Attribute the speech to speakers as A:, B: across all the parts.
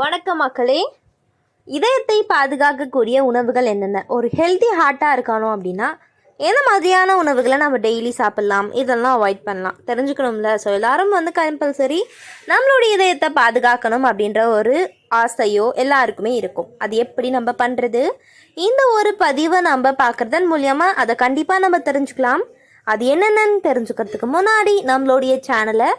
A: வணக்கம் மக்களே. இதயத்தை பாதுகாக்கக்கூடிய உணவுகள் என்னென்ன? ஒரு ஹெல்தி ஹார்ட்டாக இருக்கணும் அப்படின்னா எந்த மாதிரியான உணவுகளை நம்ம டெய்லி சாப்பிட்லாம்? இதெல்லாம் அவாய்ட் பண்ணலாம். தெரிஞ்சுக்கணும்ல? ஸோ எல்லாரும் வந்து கம்பல்சரி நம்மளுடைய இதயத்தை பாதுகாக்கணும் அப்படின்ற ஒரு ஆசையோ எல்லாருக்குமே இருக்கும். அது எப்படி நம்ம பண்ணுறது இந்த ஒரு பதிவை நம்ம பார்க்குறதன் மூலியமாக அதை கண்டிப்பாக நம்ம தெரிஞ்சுக்கலாம். அது என்னென்னு தெரிஞ்சுக்கிறதுக்கு முன்னாடி நம்மளுடைய சேனலை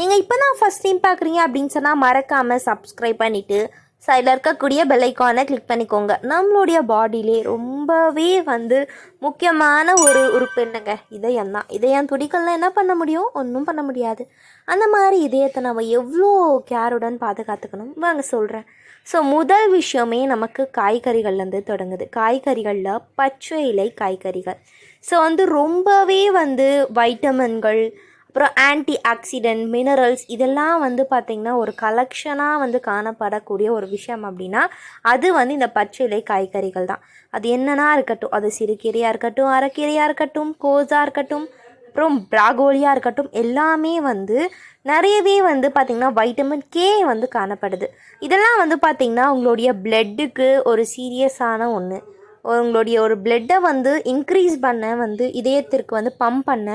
A: நீங்கள் இப்போ தான் ஃபஸ்ட் டைம் பார்க்குறீங்க அப்படின்னு சொன்னால் மறக்காமல் சப்ஸ்கிரைப் பண்ணிவிட்டு சைடில் இருக்கக்கூடிய பெல்லைக்கானை கிளிக் பண்ணிக்கோங்க. நம்மளுடைய பாடியிலே ரொம்பவே வந்து முக்கியமான ஒரு உறுப்பு என்னங்க? இதயம் தான். இதயம் துடிக்கலாம் என்ன பண்ண முடியும்? ஒன்றும் பண்ண முடியாது. அந்த மாதிரி இதயத்தை நம்ம எவ்வளோ கேருடன் பாதுகாத்துக்கணும்? வாங்க சொல்கிறேன் ஸோ முதல் விஷயமே நமக்கு காய்கறிகள்லேருந்து தொடங்குது. காய்கறிகளில் பச்சை இலை காய்கறிகள். ஸோ வந்து ரொம்பவே வந்து வைட்டமின்கள் அப்புறம் ஆன்டி ஆக்சிடென்ட் மினரல்ஸ் இதெல்லாம் வந்து பார்த்திங்கன்னா ஒரு கலெக்ஷனாக வந்து காணப்படக்கூடிய ஒரு விஷயம் அப்படின்னா அது வந்து இந்த பச்சை இலை காய்கறிகள் தான். அது என்னென்னா இருக்கட்டும் அது சிறுகீரையாக இருக்கட்டும் அரைக்கீரையாக இருக்கட்டும் கோஸாக இருக்கட்டும் அப்புறம் பிராகோலியாக இருக்கட்டும் எல்லாமே வந்து நிறையவே வந்து பார்த்திங்கன்னா வைட்டமின் கே வந்து காணப்படுது. இதெல்லாம் வந்து பார்த்திங்கன்னா உங்களுடைய பிளட்டுக்கு ஒரு சீரியஸான ஒன்று உங்களுடைய ஒரு பிளட்டை வந்து இன்க்ரீஸ் பண்ண வந்து இதயத்திற்கு வந்து பம்ப் பண்ண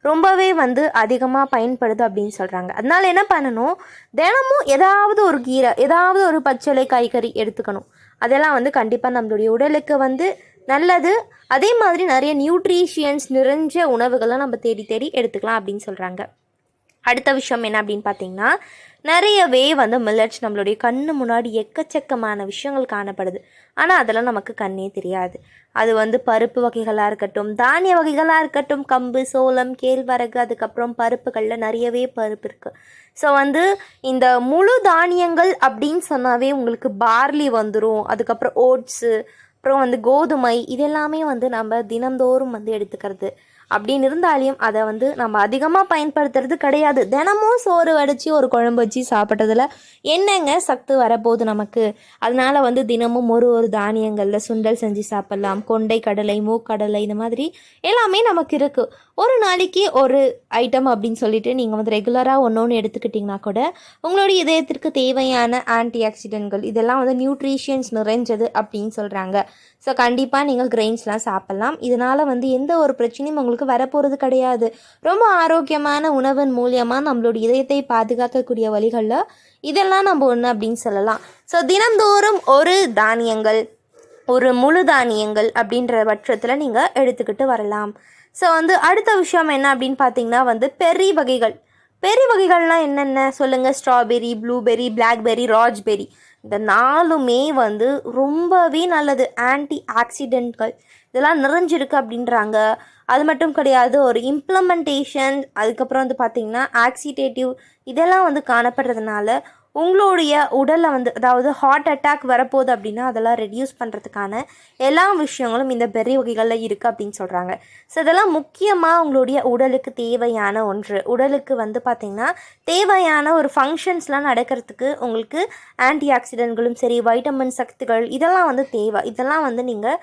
A: ரொம்பவே வந்து அதிகமாக பயன்படுது அப்படின்னு சொல்கிறாங்க அதனால் என்ன பண்ணணும்? தினமும் ஏதாவது ஒரு கீரை ஏதாவது ஒரு பச்சளை காய்கறி எடுத்துக்கணும். அதெல்லாம் வந்து கண்டிப்பாக நம்மளுடைய உடலுக்கு வந்து நல்லது. அதே மாதிரி நிறைய நியூட்ரிஷியன்ஸ் நிறைஞ்ச உணவுகளை நம்ம தேடி தேடி எடுத்துக்கலாம் அப்படின்னு சொல்கிறாங்க அடுத்த விஷயம் என்ன அப்படின்னு பார்த்தீங்கன்னா நிறையவே வந்து மில்லட்ஸ் நம்மளுடைய கண்ணு முன்னாடி எக்கச்சக்கமான விஷயங்கள் காணப்படுது. ஆனால் அதெல்லாம் நமக்கு கண்ணே தெரியாது. அது வந்து பருப்பு வகைகளாக இருக்கட்டும் தானிய வகைகளாக இருக்கட்டும் கம்பு சோளம் கேழ்வரகு அதுக்கப்புறம் பருப்புகளில் நிறையவே பருப்பு இருக்குது ஸோ வந்து இந்த முழு தானியங்கள் அப்படின்னு சொன்னாவே உங்களுக்கு பார்லி வந்துடும் அதுக்கப்புறம் ஓட்ஸு அப்புறம் வந்து கோதுமை இதெல்லாமே வந்து நம்ம தினந்தோறும் வந்து எடுத்துக்கிறது. அப்படின்னு இருந்தாலையும் அதை வந்து நம்ம அதிகமாக பயன்படுத்துறது கிடையாது. தினமும் சோறு வடித்து ஒரு குழம்பு வச்சு சாப்பிட்றதுல என்னங்க சத்து வரப்போகுது நமக்கு? அதனால் வந்து தினமும் ஒரு ஒரு தானியங்களில் சுண்டல் செஞ்சு சாப்பிட்லாம். கொண்டை கடலை மூக்கடலை இந்த மாதிரி எல்லாமே நமக்கு இருக்குது ஒரு நாளைக்கு ஒரு ஐட்டம் அப்படின்னு சொல்லிட்டு நீங்கள் வந்து ரெகுலராக ஒன்று ஒன்று எடுத்துக்கிட்டிங்கன்னா கூட உங்களுடைய இதயத்திற்கு தேவையான ஆன்டி ஆக்சிடென்ட்கள் இதெல்லாம் வந்து நியூட்ரிஷியன்ஸ் நிறைஞ்சது அப்படின்னு சொல்கிறாங்க ஸோ கண்டிப்பாக நீங்கள் கிரெயின்ஸ்லாம் சாப்பிட்லாம். இதனால் வந்து எந்த ஒரு பிரச்சனையும் உங்களுக்கு வரப்போகிறது கிடையாது. ரொம்ப ஆரோக்கியமான உணவின் மூலியமாக நம்மளுடைய இதயத்தை பாதுகாக்கக்கூடிய வழிகளில் இதெல்லாம் நம்ம ஒன்று அப்படின்னு சொல்லலாம். ஸோ தினந்தோறும் ஒரு தானியங்கள் ஒரு முழு தானியங்கள் அப்படின்ற பட்சத்தில் நீங்கள் எடுத்துக்கிட்டு வரலாம். ஸோ வந்து அடுத்த விஷயம் என்ன அப்படின்னு பார்த்தீங்கன்னா வந்து பெரி வகைகள். பெரி வகைகள்லாம் என்னென்ன? சொல்லுங்கள் ஸ்ட்ராபெரி ப்ளூபெரி பிளாக்பெரி ராஜ்பெரி. இந்த நாலுமே வந்து ரொம்பவே நல்லது. ஆன்டி ஆக்சிடென்ட்கள் இதெல்லாம் நிறைஞ்சிருக்கு அப்படின்றாங்க. அது மட்டும் கிடையாது ஒரு இம்ப்ளமெண்டேஷன் அதுக்கப்புறம் வந்து பார்த்திங்கன்னா ஆக்சிடேட்டிவ் இதெல்லாம் வந்து காணப்படுறதுனால உங்களுடைய உடலில் வந்து அதாவது ஹார்ட் அட்டாக் வரப்போகுது அப்படின்னா அதெல்லாம் ரெடியூஸ் பண்ணுறதுக்கான எல்லா விஷயங்களும் இந்த பெரிய வகைகளில் இருக்குது அப்படின்னு சொல்கிறாங்க ஸோ இதெல்லாம் முக்கியமாக உங்களுடைய உடலுக்கு தேவையான ஒன்று. உடலுக்கு வந்து பார்த்திங்கன்னா தேவையான ஒரு ஃபங்க்ஷன்ஸ்லாம் நடக்கிறதுக்கு உங்களுக்கு ஆன்டி ஆக்சிடென்ட்களும் சரி வைட்டமின் சக்திகள் இதெல்லாம் வந்து தேவை. இதெல்லாம் வந்து நீங்கள்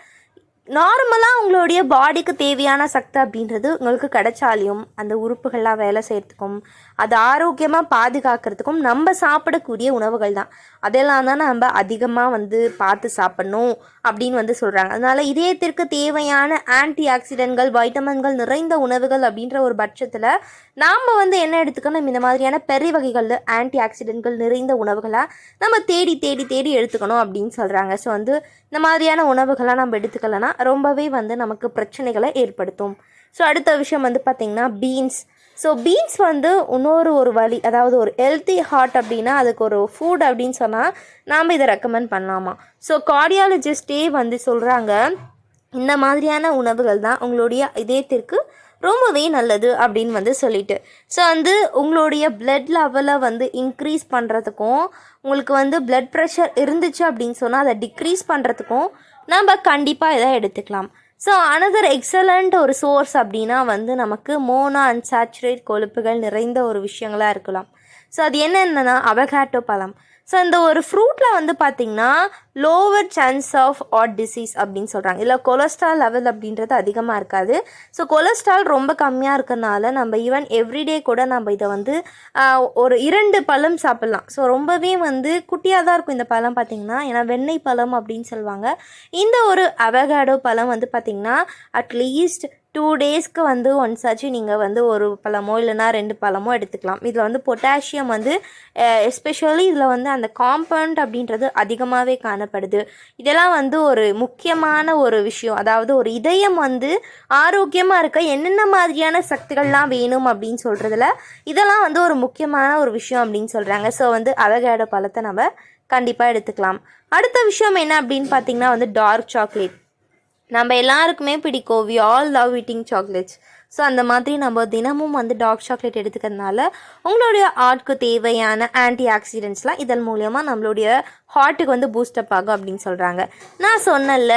A: நார்மலாக உங்களுடைய பாடிக்கு தேவையான சக்தி அப்படின்றது உங்களுக்கு கிடைச்சாலையும் அந்த உறுப்புகள்லாம் வேலை செய்கிறதுக்கும் அது ஆரோக்கியமாக பாதுகாக்கிறதுக்கும் நம்ம சாப்பிடக்கூடிய உணவுகள் தான். அதெல்லாம் தான் நம்ம அதிகமாக வந்து பார்த்து சாப்பிட்ணும் அப்படின்னு வந்து சொல்கிறாங்க அதனால் இதயத்திற்கு தேவையான ஆன்டி ஆக்சிடென்ட்கள் வைட்டமின்கள் நிறைந்த உணவுகள் அப்படின்ற ஒரு பட்சத்தில் நாம் வந்து என்ன எடுத்துக்கணும்? இந்த மாதிரியான பெரிய வகைகளில் ஆன்டி ஆக்சிடென்ட்கள் நிறைந்த உணவுகளாக நம்ம தேடி தேடி தேடி எடுத்துக்கணும் அப்படின்னு சொல்கிறாங்க ஸோ வந்து இந்த மாதிரியான உணவுகளாக நம்ம எடுத்துக்கலைன்னா ரொம்பவே வந்து நமக்கு பிரச்சனைகளை ஏற்படுத்தும். ஸோ அடுத்த விஷயம் வந்து பார்த்திங்கன்னா பீன்ஸ் ஸோ பீன்ஸ் வந்து இன்னொரு ஒரு வழி அதாவது ஒரு ஹெல்த்தி ஹார்ட் அப்படின்னா அதுக்கு ஒரு ஃபுட் அப்படின்னு சொன்னால் நாம் இதை ரெக்கமெண்ட் பண்ணலாமா? ஸோ கார்டியாலஜிஸ்டே வந்து சொல்கிறாங்க இந்த மாதிரியான உணவுகள் தான் உங்களுடைய இதயத்திற்கு ரொம்பவே நல்லது அப்படின்னு வந்து சொல்லிட்டு. ஸோ வந்து உங்களுடைய பிளட் லெவலை வந்து இன்க்ரீஸ் பண்ணுறதுக்கும் உங்களுக்கு வந்து பிளட் ப்ரெஷர் இருந்துச்சு அப்படின்னு சொன்னால் அதை டிக்ரீஸ் பண்ணுறதுக்கும் நம்ம கண்டிப்பாக இதை எடுத்துக்கலாம். ஸோ அனதர் எக்ஸலண்ட் ஒரு சோர்ஸ் அப்படின்னா வந்து நமக்கு மோனோ அன்சாச்சுரேட் கொழுப்புகள் நிறைந்த ஒரு விஷயங்களாக இருக்கலாம். ஸோ அது என்னென்னா அவகாட்டோ பழம். ஸோ இந்த ஒரு ஃப்ரூட்டில் வந்து பார்த்திங்கன்னா lower chance of odd disease அப்படின்னு சொல்கிறாங்க இல்லை கொலஸ்ட்ரால் லெவல் அப்படின்றது அதிகமாக இருக்காது. ஸோ கொலஸ்ட்ரால் ரொம்ப கம்மியாக இருக்கறனால நம்ம ஈவன் எவ்ரிடே கூட நம்ம இதை வந்து ஒரு இரண்டு பழம் சாப்பிட்லாம். ஸோ ரொம்பவே வந்து குட்டியாக தான் இருக்கும் இந்த பழம் பார்த்திங்கன்னா ஏன்னா வெண்ணெய் பழம் அப்படின்னு சொல்லுவாங்க. இந்த ஒரு அவகாடோ பழம் வந்து பார்த்திங்கன்னா அட்லீஸ்ட் டூ டேஸ்க்கு வந்து ஒன்ஸ் ஆச்சு. நீங்கள் வந்து ஒரு பழமோ இல்லைனா ரெண்டு பழமோ எடுத்துக்கலாம். இதில் வந்து பொட்டாசியம் வந்து எஸ்பெஷலி இதில் வந்து அந்த காம்பவுண்ட் அப்படின்றது அதிகமாகவே காணப்படுது. இதெல்லாம் வந்து ஒரு முக்கியமான ஒரு விஷயம். அதாவது ஒரு இதயம் வந்து ஆரோக்கியமாக இருக்க என்னென்ன மாதிரியான சக்திகள்லாம் வேணும் அப்படின்னு சொல்கிறதுல இதெல்லாம் வந்து ஒரு முக்கியமான ஒரு விஷயம் அப்படின்னு சொல்கிறாங்க ஸோ வந்து அவகேட பழத்தை நம்ம கண்டிப்பாக எடுத்துக்கலாம். அடுத்த விஷயம் என்ன அப்படின்னு பார்த்தீங்கன்னா வந்து டார்க் சாக்லேட் நம்ம எல்லாருக்குமே பிடிக்கும். We all love eating chocolates so அந்த மாதிரி நம்ம தினமும் வந்து டார்க் சாக்லேட் எடுத்துக்கிறதுனால உங்களுடைய ஆர்ட்க்கு தேவையான ஆன்டி ஆக்சிடென்ட்ஸ்லாம் இதன் மூலயமா நம்மளுடைய ஹார்ட்டுக்கு வந்து பூஸ்டப் ஆகும் அப்படின்னு சொல்கிறாங்க நான் சொன்னேன்ல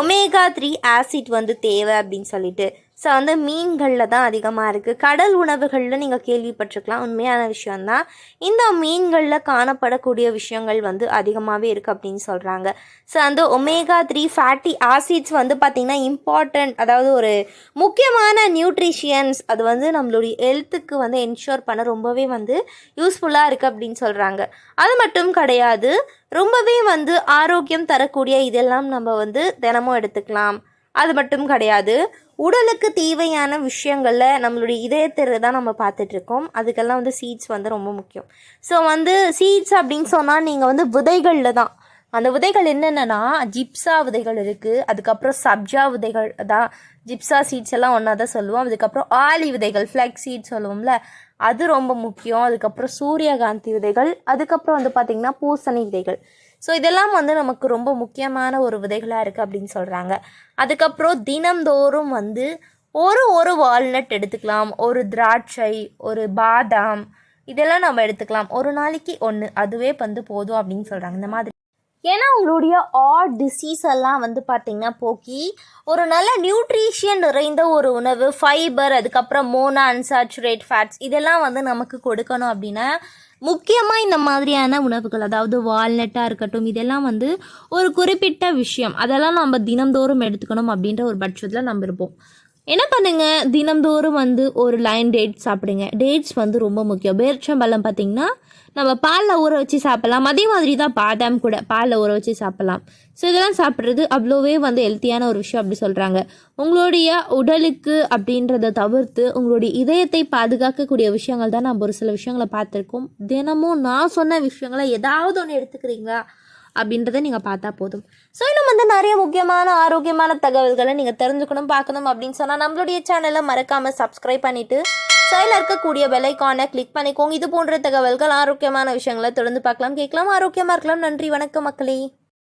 A: ஒமேகா த்ரீ ஆசிட் வந்து தேவை அப்படின்னு சொல்லிட்டு. ஸோ வந்து மீன்களில் தான் அதிகமாக இருக்குது கடல் உணவுகளில் நீங்கள் கேள்விப்பட்டிருக்கலாம். உண்மையான விஷயந்தான் இந்த மீன்களில் காணப்படக்கூடிய விஷயங்கள் வந்து அதிகமாகவே இருக்குது அப்படின்னு சொல்கிறாங்க ஸோ அந்த ஒமேகா த்ரீ ஃபேட்டி ஆசிட்ஸ் வந்து பார்த்திங்கன்னா இம்பார்ட்டண்ட் அதாவது ஒரு முக்கியமான நியூட்ரிஷியன்ஸ் அது வந்து நம்மளுடைய ஹெல்த்துக்கு வந்து என்ஷோர் பண்ண ரொம்பவே வந்து யூஸ்ஃபுல்லாக இருக்குது அப்படின்னு சொல்கிறாங்க அது மட்டும் கிடையாது ரொம்பவே வந்து ஆரோக்கியம் தரக்கூடிய இதெல்லாம் நம்ம வந்து தினமும் எடுத்துக்கலாம். அது மட்டும் கிடையாது உடலுக்கு தேவையான விஷயங்களில் நம்மளுடைய இதயத்திரு தான் நம்ம பார்த்துட்ருக்கோம். அதுக்கெல்லாம் வந்து சீட்ஸ் வந்து ரொம்ப முக்கியம். ஸோ வந்து சீட்ஸ் அப்படின்னு சொன்னால் நீங்கள் வந்து விதைகளில் தான். அந்த விதைகள் என்னென்னா ஜிப்ஸா விதைகள் இருக்குது அதுக்கப்புறம் சப்ஜா விதைகள் தான் ஜிப்ஸா சீட்ஸ் எல்லாம் ஒன்றா தான் சொல்லுவோம். அதுக்கப்புறம் ஆலி விதைகள் ஃப்ளெக்ஸ் சீட்ஸ் சொல்லுவோம்ல அது ரொம்ப முக்கியம். அதுக்கப்புறம் சூரியகாந்தி விதைகள். அதுக்கப்புறம் வந்து பார்த்திங்கன்னா பூசணி விதைகள். ஸோ இதெல்லாம் வந்து நமக்கு ரொம்ப முக்கியமான ஒரு விதைகளாக இருக்குது அப்படின்னு சொல்கிறாங்க அதுக்கப்புறம் தினம்தோறும் வந்து ஒரு ஒரு வால்நட் எடுத்துக்கலாம். ஒரு திராட்சை ஒரு பாதாம் இதெல்லாம் நம்ம எடுத்துக்கலாம். ஒரு நாளைக்கு ஒன்று அதுவே வந்து போதும் அப்படின்னு சொல்கிறாங்க இந்த மாதிரி. ஏன்னா உங்களுடைய ஆட் டிசீஸ் எல்லாம் வந்து பார்த்திங்கன்னா போக்கி ஒரு நல்ல நியூட்ரிஷியன் நிறைந்த ஒரு உணவு ஃபைபர் அதுக்கப்புறம் மோனோ அன்சாச்சுரேட் ஃபேட்ஸ் இதெல்லாம் வந்து நமக்கு கொடுக்கணும் அப்படின்னா முக்கியமாக இந்த மாதிரியான உணவுகள் அதாவது வால்நட்டாக இருக்கட்டும் இதெல்லாம் வந்து ஒரு குறிப்பிட்ட விஷயம். அதெல்லாம் நம்ம தினந்தோறும் எடுத்துக்கணும் அப்படின்ற ஒரு பட்சத்தில் நம்ம இருப்போம். என்ன பண்ணுங்க? தினம்தோறும் வந்து ஒரு லைன் டேட்ஸ் சாப்பிடுங்க. டேட்ஸ் வந்து ரொம்ப முக்கியம். பேர்ச்சம்பழம் பார்த்தீங்கன்னா நம்ம பாலில் ஊற வச்சு சாப்பிட்லாம். அதே மாதிரி தான் பாதாம் கூட பாலில் ஊற வச்சு சாப்பிட்லாம். ஸோ இதெல்லாம் சாப்பிட்றது அவ்வளோவே வந்து ஹெல்த்தியான ஒரு விஷயம் அப்படி சொல்கிறாங்க உங்களுடைய உடலுக்கு அப்படின்றத தவிர்த்து உங்களுடைய இதயத்தை பாதுகாக்கக்கூடிய விஷயங்கள் தான் நம்ம ஒரு சில விஷயங்களை பார்த்துருக்கோம். தினமும் நான் சொன்ன விஷயங்களை ஏதாவது ஒன்று எடுத்துக்கிறீங்களா? அப்படின்றத நீங்கள் பார்த்தா போதும். ஸோ இன்னும் வந்து நிறைய முக்கியமான ஆரோக்கியமான தகவல்களை நீங்கள் தெரிஞ்சுக்கணும் பார்க்கணும் அப்படின்னு சொன்னால் நம்மளுடைய சேனலை மறக்காமல் சப்ஸ்கிரைப் பண்ணிவிட்டு சைடில் இருக்கக்கூடிய பெலைக்கானை கிளிக் பண்ணிக்கோங்க. இது போன்ற தகவல்கள் ஆரோக்கியமான விஷயங்களை தொடர்ந்து பார்க்கலாம் கேட்கலாம் ஆரோக்கியமாக இருக்கலாம். நன்றி வணக்கம் மக்களே.